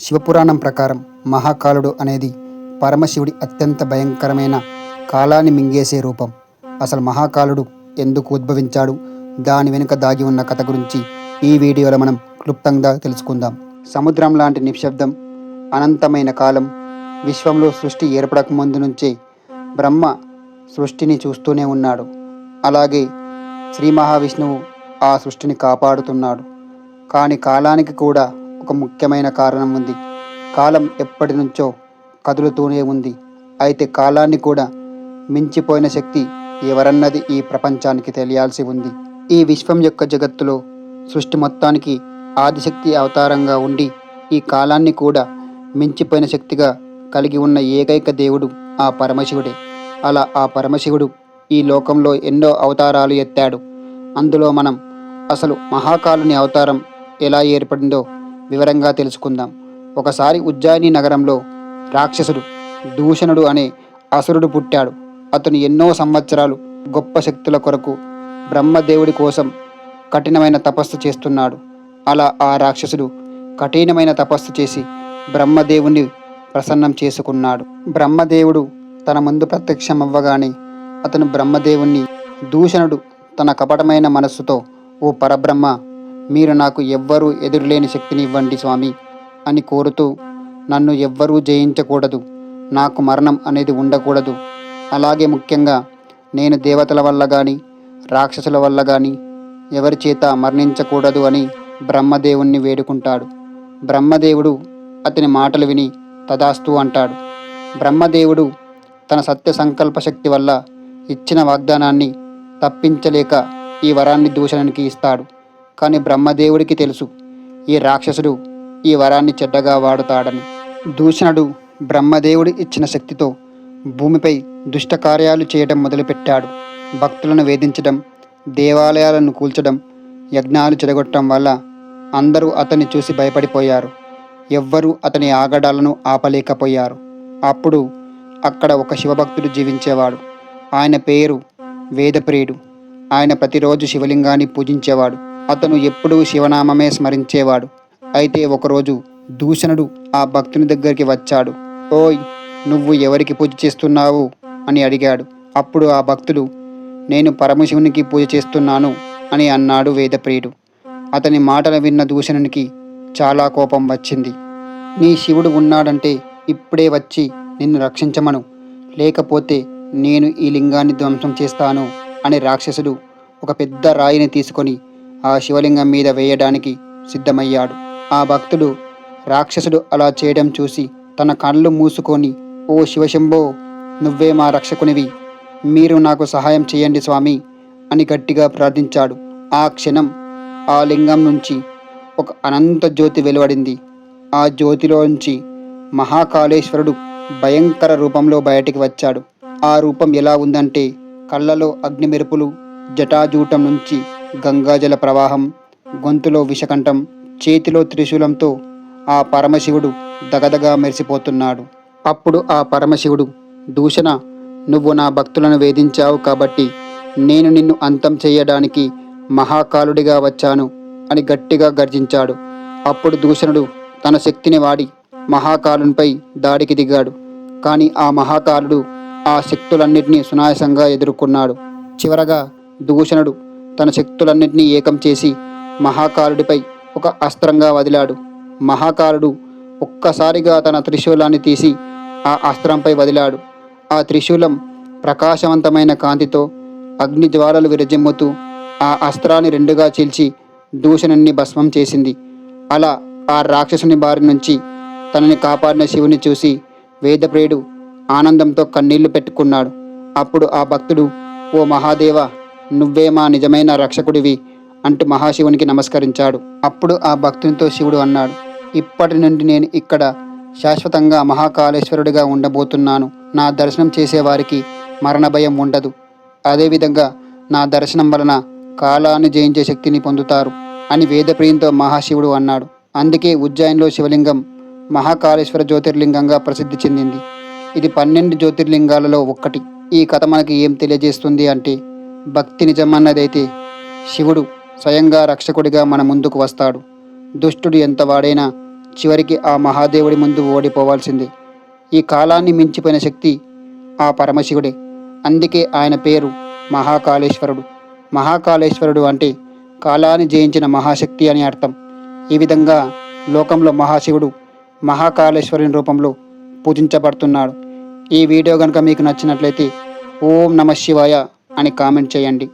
శివపురాణం ప్రకారం మహాకాలుడు అనేది పరమశివుడి అత్యంత భయంకరమైన కాలాన్ని మింగేసే రూపం. అసలు మహాకాలుడు ఎందుకు ఉద్భవించాడు? దాని వెనుక దాగి ఉన్న కథ గురించి ఈ వీడియోలో మనం క్లుప్తంగా తెలుసుకుందాం. సముద్రం లాంటి నిశ్శబ్దం అనంతమైన కాలం విశ్వంలో సృష్టి ఏర్పడక ముందు నుంచే బ్రహ్మ సృష్టిని చూస్తూనే ఉన్నాడు. అలాగే శ్రీ మహావిష్ణువు ఆ సృష్టిని కాపాడుతున్నాడు. కానీ కాలానికి కూడా ఒక ముఖ్యమైన కారణం ఉంది. కాలం ఎప్పటి నుంచో కదులుతూనే ఉంది. అయితే కాలాన్ని కూడా మించిపోయిన శక్తి ఎవరన్నది ఈ ప్రపంచానికి తెలియాల్సి ఉంది. ఈ విశ్వం యొక్క జగత్తులో సృష్టి మొత్తానికి ఆదిశక్తి అవతారంగా ఉండి ఈ కాలాన్ని కూడా మించిపోయిన శక్తిగా కలిగి ఉన్న ఏకైక దేవుడు ఆ పరమశివుడే. అలా ఆ పరమశివుడు ఈ లోకంలో ఎన్నో అవతారాలు ఎత్తాడు. అందులో మనం అసలు మహాకాలుని అవతారం ఎలా ఏర్పడిందో వివరంగా తెలుసుకుందాం. ఒకసారి ఉజ్జయిని నగరంలో రాక్షసుడు దూషణుడు అనే అసురుడు పుట్టాడు. అతను ఎన్నో సంవత్సరాలు గొప్ప శక్తుల కొరకు బ్రహ్మదేవుడి కోసం కఠినమైన తపస్సు చేస్తున్నాడు. అలా ఆ రాక్షసుడు కఠినమైన తపస్సు చేసి బ్రహ్మదేవుని ప్రసన్నం చేసుకున్నాడు. బ్రహ్మదేవుడు తన ముందు ప్రత్యక్షమవ్వగానే అతను బ్రహ్మదేవుణ్ణి దూషణుడు తన కపటమైన మనస్సుతో ఓ పరబ్రహ్మ మీరు నాకు ఎవ్వరూ ఎదురులేని శక్తిని ఇవ్వండి స్వామి అని కోరుతూ నన్ను ఎవ్వరూ జయించకూడదు. నాకు మరణం అనేది ఉండకూడదు. అలాగే ముఖ్యంగా నేను దేవతల వల్ల కానీ రాక్షసుల వల్ల కానీ ఎవరి చేత మరణించకూడదు అని బ్రహ్మదేవుణ్ణి వేడుకుంటాడు. బ్రహ్మదేవుడు అతని మాటలు విని తదాస్తు అంటాడు. బ్రహ్మదేవుడు తన సత్య సంకల్ప శక్తి వల్ల ఇచ్చిన వాగ్దానాన్ని తప్పించలేక ఈ వరాన్ని దూషణనికి ఇస్తాడు. కానీ బ్రహ్మదేవుడికి తెలుసు. ఈ రాక్షసుడు ఈ వరాన్ని చెడ్డగా వాడుతాడని. దూషణుడు బ్రహ్మదేవుడు ఇచ్చిన శక్తితో భూమిపై దుష్ట కార్యాలు చేయడం మొదలుపెట్టాడు. భక్తులను వేధించడం దేవాలయాలను కూల్చడం యజ్ఞాలు చెడగొట్టడం వల్ల అందరూ అతన్ని చూసి భయపడిపోయారు. ఎవ్వరూ అతని ఆగడాలను ఆపలేకపోయారు. అప్పుడు అక్కడ ఒక శివభక్తుడు జీవించేవాడు. ఆయన పేరు వేదప్రియుడు. ఆయన ప్రతిరోజు శివలింగాన్ని పూజించేవాడు. అతను ఎప్పుడూ శివనామమే స్మరించేవాడు. అయితే ఒకరోజు దూషణుడు ఆ భక్తుని దగ్గరికి వచ్చాడు. ఓయ్ నువ్వు ఎవరికి పూజ చేస్తున్నావు? అని అడిగాడు. అప్పుడు ఆ భక్తుడు నేను పరమశివునికి పూజ చేస్తున్నాను అని అన్నాడు వేదప్రియుడు. అతని మాటలు విన్న దూషణునికి చాలా కోపం వచ్చింది. నీ శివుడు ఉన్నాడంటే ఇప్పుడే వచ్చి నిన్ను రక్షించమను. లేకపోతే నేను ఈ లింగాన్ని ధ్వంసం చేస్తాను. అనే రాక్షసుడు ఒక పెద్ద రాయిని తీసుకొని ఆ శివలింగం మీద వేయడానికి సిద్ధమయ్యాడు. ఆ భక్తుడు రాక్షసుడు అలా చేయడం చూసి తన కళ్ళు మూసుకొని ఓ శివశంభో నువ్వే మా రక్షకునివి. మీరు నాకు సహాయం చేయండి స్వామి అని గట్టిగా ప్రార్థించాడు. ఆ క్షణం ఆ లింగం నుంచి ఒక అనంత జ్యోతి వెలువడింది. ఆ జ్యోతిలోంచి మహాకాళేశ్వరుడు భయంకర రూపంలో బయటికి వచ్చాడు. ఆ రూపం ఎలా ఉందంటే కళ్ళలో అగ్నిమెరుపులు జటాజూటం నుంచి గంగాజల ప్రవాహం గొంతులో విషకంఠం చేతిలో త్రిశూలంతో ఆ పరమశివుడు దగదగా మెరిసిపోతున్నాడు. అప్పుడు ఆ పరమశివుడు దూషణ నువ్వు నా భక్తులను వేధించావు కాబట్టి నేను నిన్ను అంతం చేయడానికి మహాకాలుడిగా వచ్చాను అని గట్టిగా గర్జించాడు. అప్పుడు దూషణుడు తన శక్తిని వాడి మహాకాలునిపై దాడికి దిగాడు. కానీ ఆ మహాకాలుడు ఆ శక్తులన్నింటినీ సునాయాసంగా ఎదుర్కొన్నాడు. చివరగా దూషణుడు తన శక్తులన్నింటినీ ఏకం చేసి మహాకాలుడిపై ఒక అస్త్రంగా వదిలాడు. మహాకాలుడు ఒక్కసారిగా తన త్రిశూలాన్ని తీసి ఆ అస్త్రంపై వదిలాడు. ఆ త్రిశూలం ప్రకాశవంతమైన కాంతితో అగ్ని జ్వాలలు విరజిమ్ముతూ ఆ అస్త్రాన్ని రెండుగా చీల్చి దూషణుణ్ణి భస్మం చేసింది. అలా ఆ రాక్షసుని బారి నుంచి తనని కాపాడిన శివుని చూసి వేదప్రేయుడు ఆనందంతో కన్నీళ్ళు పెట్టుకున్నాడు. అప్పుడు ఆ భక్తుడు ఓ మహాదేవ నువ్వే మా నిజమైన రక్షకుడివి అంటూ మహాశివునికి నమస్కరించాడు. అప్పుడు ఆ భక్తునితో శివుడు అన్నాడు ఇప్పటి నుండి నేను ఇక్కడ శాశ్వతంగా మహాకాళేశ్వరుడిగా ఉండబోతున్నాను. నా దర్శనం చేసేవారికి మరణ భయం ఉండదు. అదేవిధంగా నా దర్శనం వలన కాలాన్ని జయించే శక్తిని పొందుతారు అని వేదప్రియంతో మహాశివుడు అన్నాడు. అందుకే ఉజ్జయిన్లో శివలింగం మహాకాళేశ్వర జ్యోతిర్లింగంగా ప్రసిద్ధి చెందింది. ఇది పన్నెండు జ్యోతిర్లింగాలలో ఒక్కటి. ఈ కథ మనకి ఏం తెలియజేస్తుంది అంటే భక్తి నిజమన్నదైతే శివుడు స్వయంగా రక్షకుడిగా మన ముందుకు వస్తాడు. దుష్టుడు ఎంత వాడైనా చివరికి ఆ మహాదేవుడి ముందు ఓడిపోవాల్సిందే. ఈ కాలాన్ని మించిపోయిన శక్తి ఆ పరమశివుడే. అందుకే ఆయన పేరు మహాకాళేశ్వరుడు. మహాకాళేశ్వరుడు అంటే కాలాన్ని జయించిన మహాశక్తి అని అర్థం. ఈ విధంగా లోకంలో మహాశివుడు మహాకాళేశ్వరుని రూపంలో పూజించబడుతున్నాడు. ఈ వీడియో కనుక మీకు నచ్చినట్లయితే ఓం నమ శివాయ అని కామెంట్ చేయండి.